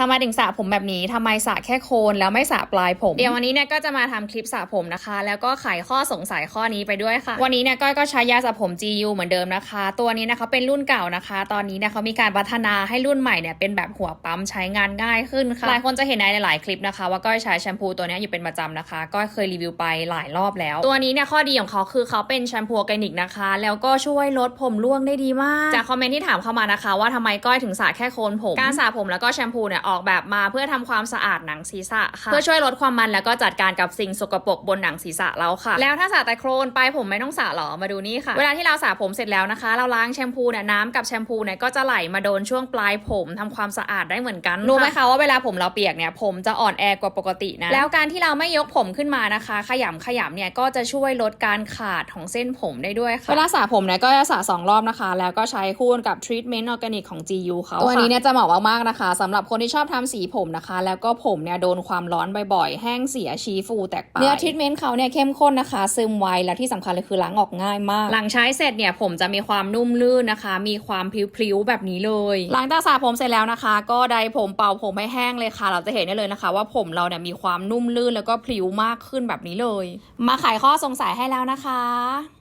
ทำไมถึงสระผมแบบนี้ทำไมสระแค่โคนแล้วไม่สระปลายผม เดี๋ยววันนี้เนี่ยก็จะมาทำคลิปสระผมนะคะ แล้วก็ไขข้อสงสัยข้อนี้ไปด้วยค่ะ วันนี้เนี่ยก้อยก็ใช้ยาสระผม GU เหมือนเดิมนะคะ ตัวนี้นะคะเป็นรุ่นเก่านะคะ ตอนนี้เนี่ยเขามีการพัฒนาให้รุ่นใหม่เนี่ยเป็นแบบหัวปั๊มใช้งานง่ายขึ้นค่ะหลายคนจะเห็นในหลาย ๆ คลิปนะคะ ว่าก้อยใช้แชมพูตัวนี้อยู่เป็นประจำนะคะก้อยเคยรีวิวไปหลายรอบแล้ว ตัวนี้เนี่ยข้อดีของเขาคือเขาเป็นแชมพูออร์แกนิกนะคะ แล้วก็ช่วยลดผมร่วงได้ดีมาก จากคอมเมนต์ที่ถามเข้ามานะคะ ว่าทำไมก้อยถึงสระแค่โคนผมการสระผมแล้วก็แชมพูเนี่ยออกแบบมาเพื่อทำความสะอาดหนังศีรษะค่ะ เพื่อช่วยลดความมันแล้วก็จัดการกับสิ่งสกปรกบนหนังศีรษะเราค่ะ แล้วถ้าสระแต่โครนปลายผมไม่ต้องสระหรอมาดูนี่ค่ะ เวลาที่เราสระผมเสร็จแล้วนะคะ เราล้างแชมพูเนี่ยน้ำกับแชมพูเนี่ยก็จะไหลมาโดนช่วงปลายผมทำความสะอาดได้เหมือนกันรู้ไหมคะว่าเวลาผมเราเปียกเนี่ยผมจะอ่อนแอกว่าปกตินะแล้วการที่เราไม่ยกผมขึ้นมานะคะ ขยำขยำเนี่ยก็จะช่วยลดการขาดของเส้นผมได้ด้วยค่ะเวลาสระผมเนี่ยก็จะสระสองรอบนะคะ แล้วก็ใช้คู่กับทรีทเมนต์ออร์แกนิกของ GU เขาตัวนี้เนี่ยจะเหมาะมากๆนะคะสำหรับคนที่ชอบทำสีผมนะคะ แล้วก็ผมเนี่ยโดนความร้อนบ่อยๆ แห้งเสียชี้ฟูแตกปลายเนื้อทรีทเมนต์เขาเนี่ยเข้มข้นนะคะ ซึมไวและที่สำคัญเลยคือล้างออกง่ายมาก หลังใช้เสร็จเนี่ยผมจะมีความนุ่มลื่นนะคะ มีความพลิ้วๆแบบนี้เลยหลังจากสระผมเสร็จแล้วนะคะ ก็ไดผมเป่าผมให้แห้งเลยค่ะ เราจะเห็นได้เลยนะคะ ว่าผมเราเนี่ยมีความนุ่มลื่นแล้วก็พลิ้วมากขึ้นแบบนี้เลย มาไขข้อสงสัยให้แล้วนะคะ